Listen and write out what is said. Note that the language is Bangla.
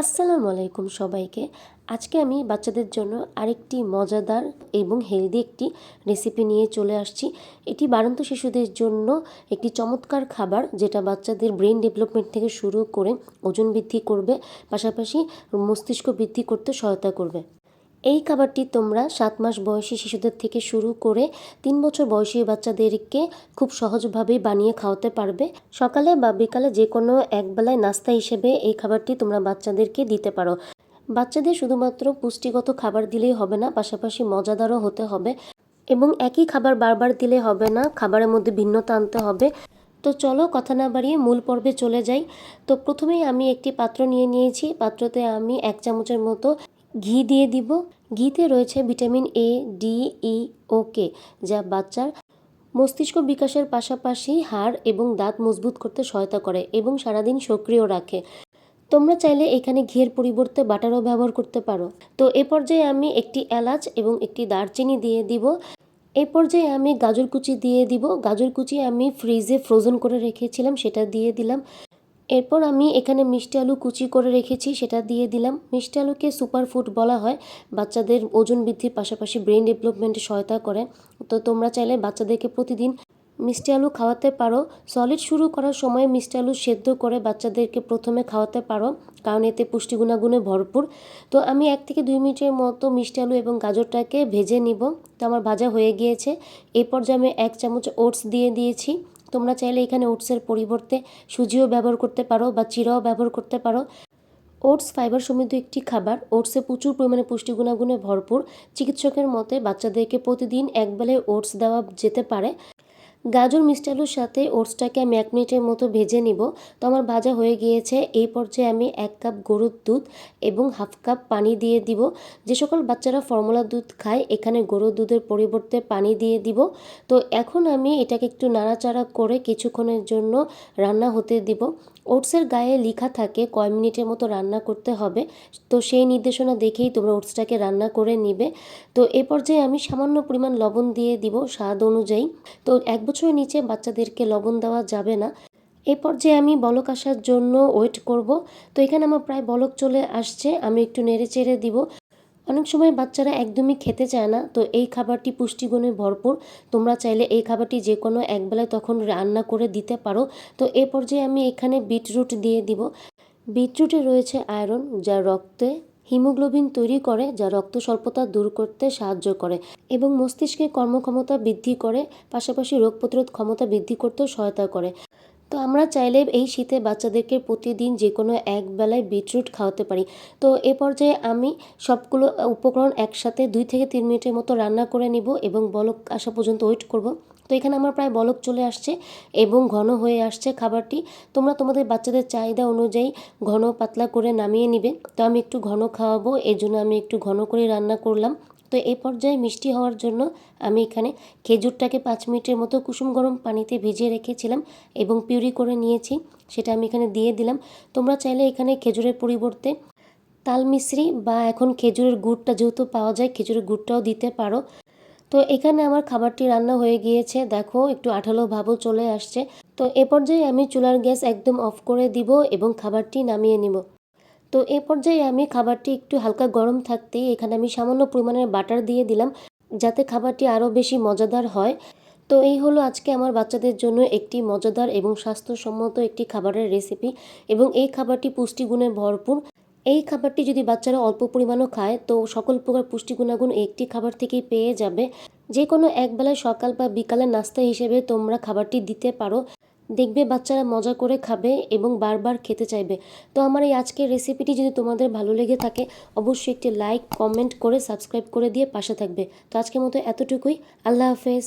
আসসালামু আলাইকুম সবাইকে। আজকে আমি বাচ্চাদের জন্য আরেকটি মজাদার এবং হেলদি একটি রেসিপি নিয়ে চলে আসছি। এটি বারন্ত শিশুদের জন্য একটি চমৎকার খাবার যেটা বাচ্চাদের ব্রেন ডেভেলপমেন্ট থেকে শুরু করে ওজন বৃদ্ধি করবে, পাশাপাশি মস্তিষ্ক বৃদ্ধি করতে সহায়তা করবে। এই খাবারটি তোমরা সাত মাস বয়সী শিশুদের থেকে শুরু করে তিন বছর বয়সী বাচ্চাদেরকে খুব সহজভাবেই বানিয়ে খাওয়াতে পারবে। সকালে বা বিকালে যে কোনো একবেলায় নাস্তা হিসেবে এই খাবারটি তোমরা বাচ্চাদেরকে দিতে পারো। বাচ্চাদের শুধুমাত্র পুষ্টিগত খাবার দিলেই হবে না, পাশাপাশি মজাদারও হতে হবে এবং একই খাবার বারবার দিলে হবে না, খাবারের মধ্যে ভিন্নতা আনতে হবে। তো চলো কথা না বাড়িয়ে মূল পর্বে চলে যাই। তো প্রথমেই আমি একটি পাত্র নিয়ে নিয়েছি। পাত্রতে আমি এক চামচের মতো ঘি দিয়ে দিব। ঘিতে রয়েছে ভিটামিন এ ডি ই ও কে যা বাচ্চার মস্তিষ্ক বিকাশের পাশাপাশি হাড় এবং দাঁত মজবুত করতে সহায়তা করে এবং সারাদিন সক্রিয় রাখে। তোমরা চাইলে এখানে ঘিয়ের পরিবর্তে বাটারও ব্যবহার করতে পারো। তো এ পর্যায়ে আমি একটি এলাচ এবং একটি দারচিনি দিয়ে দিব। এই পর্যায়ে আমি গাজর কুচি দিয়ে দিব। গাজর কুচি আমি ফ্রিজে ফ্রোজেন করে রেখেছিলাম, সেটা দিয়ে দিলাম। এরপর আমি এখানে মিষ্টি আলু কুচি করে রেখেছি, সেটা দিয়ে দিলাম। মিষ্টি আলুকে সুপার ফুড বলা হয়। বাচ্চাদের ওজন বৃদ্ধির পাশাপাশি ব্রেন ডেভেলপমেন্টে সহায়তা করে। তো তোমরা চাইলে বাচ্চাদেরকে প্রতিদিন মিষ্টি আলু খাওয়াতে পারো। সলিড শুরু করার সময় মিষ্টি আলু সেদ্ধ করে বাচ্চাদেরকে প্রথমে খাওয়াতে পারো, কারণ এতে পুষ্টি গুণাগুণে ভরপুর। তো আমি এক থেকে দুই মিনিটের মতো মিষ্টি আলু এবং গাজরটাকে ভেজে নিব। তো আমার ভাজা হয়ে গিয়েছে। এরপর যে আমি এক চামচ ওটস দিয়ে দিয়েছি। তোমরা চাইলে এখানে ওটসের পরিবর্তে সুজিও ব্যবহার করতে পারো বা চিরাও ব্যবহার করতে পারো। ওটস ফাইবার সমৃদ্ধ একটি খাবার। ওটসে প্রচুর পরিমাণে পুষ্টি গুণাগুণে ভরপুর। চিকিৎসকের মতে বাচ্চাদেরকে প্রতিদিন একবেলায় ওটস দেওয়া যেতে পারে। গাজর মিষ্টি আলুর সাথে ওটসটাকে আমি এক মিনিটের মতো ভেজে নিব। তো আমার ভাজা হয়ে গিয়েছে। এই পর্যায়ে আমি এক কাপ গরুর দুধ এবং হাফ কাপ পানি দিয়ে দিব। যে সকল বাচ্চারা ফর্মুলা দুধ খায়, এখানে গরুর দুধের পরিবর্তে পানি দিয়ে দিব। তো এখন আমি এটাকে একটু নাড়াচাড়া করে কিছুক্ষণের জন্য রান্না হতে দিব। ওটসের গায়ে লেখা থাকে, কয় মিনিটের মতো রান্না করতে হবে। তো সেই নির্দেশনা দেখেই তোমরা ওটসটাকে রান্না করে নিবে। তো এ পর্যায়ে আমি সামান্য পরিমাণ লবণ দিয়ে দিব স্বাদ অনুযায়ী। তো এক বছরের নিচে বাচ্চাদেরকে লবণ দেওয়া যাবে না। এ পর্যায়ে আমি বলক আসার জন্য ওয়েট করব। তো এখানে আমার প্রায় বলক চলে আসছে, আমি একটু নেড়ে চেড়ে দিব। অনেক সময় বাচ্চারা একদমই খেতে চায় না, তো এই খাবারটি পুষ্টিগুণে ভরপুর। তোমরা চাইলে এই খাবারটি যে কোনো একবেলায় তখন রান্না করে দিতে পারো। তো এ পর্যায়ে আমি এখানে বিটরুট দিয়ে দিব। বিটরুটে রয়েছে আয়রন যা রক্তে হিমোগ্লোবিন তৈরি করে যা রক্ত স্বল্পতা দূর করতে সাহায্য করে এবং মস্তিষ্কে কর্মক্ষমতা বৃদ্ধি করে, পাশাপাশি রোগ প্রতিরোধ ক্ষমতা বৃদ্ধি করতেও সহায়তা করে। তো আমরা চাইলে এই শীতে বাচ্চাদেরকে প্রতিদিন যে কোনো এক বেলায় বিটরুট খাওয়াতে পারি। তো এ পর্যায়ে আমি সবগুলো উপকরণ একসাথে দুই থেকে তিন মিনিটের মতো রান্না করে নিব এবং বলক আসা পর্যন্ত ওয়েট করব। তো এখানে আমার প্রায় বলক চলে আসছে এবং ঘন হয়ে আসছে খাবারটি। তোমরা তোমাদের বাচ্চাদের চাহিদা অনুযায়ী ঘন পাতলা করে নামিয়ে নিবে। তো আমি একটু ঘন খাওয়াবো, এর জন্য আমি একটু ঘন করে রান্না করলাম। তো এই পর্যায়ে মিষ্টি হওয়ার জন্য আমি এখানে খেজুরটাকে পাঁচ মিনিটের মতো কুসুম গরম পানিতে ভিজিয়ে রেখেছিলাম এবং পিউরি করে নিয়েছি, সেটা আমি এখানে দিয়ে দিলাম। তোমরা চাইলে এখানে খেজুরের পরিবর্তে তাল মিশ্রি বা এখন খেজুরের গুড়টা যেহেতু পাওয়া যায়, খেজুরের গুড়টাও দিতে পারো। তো এখানে আমার খাবারটি রান্না হয়ে গিয়েছে। দেখো, একটু আঠালো ভাবও চলে আসছে। তো এ পর্যায়ে আমি চুলার গ্যাস একদম অফ করে দিব এবং খাবারটি নামিয়ে নিব। তো এ পর্যায়ে আমি খাবারটি একটু হালকা গরম থাকতেই এখানে আমি সামান্য পরিমাণের বাটার দিয়ে দিলাম, যাতে খাবারটি আরও বেশি মজাদার হয়। তো এই হলো আজকে আমার বাচ্চাদের জন্য একটি মজাদার এবং স্বাস্থ্যসম্মত একটি খাবারের রেসিপি এবং এই খাবারটি পুষ্টিগুণে ভরপুর। এই খাবারটি যদি বাচ্চারা অল্প পরিমাণও খায়, তো সকল প্রকার পুষ্টি গুণাগুণ একটি খাবার থেকেই পেয়ে যাবে। যে কোনো একবেলায় সকাল বা বিকালের নাস্তা হিসেবে তোমরা খাবারটি দিতে পারো। দেখবে বাচ্চারা মজা করে খাবে এবং বারবার খেতে চাইবে। তো আমার এই আজকের রেসিপিটি যদি তোমাদের ভালো লেগে থাকে, অবশ্যই একটি লাইক, কমেন্ট করে সাবস্ক্রাইব করে দিয়ে পাশে থাকবে। তো আজকের মতো এতটুকুই। আল্লাহ হাফেজ।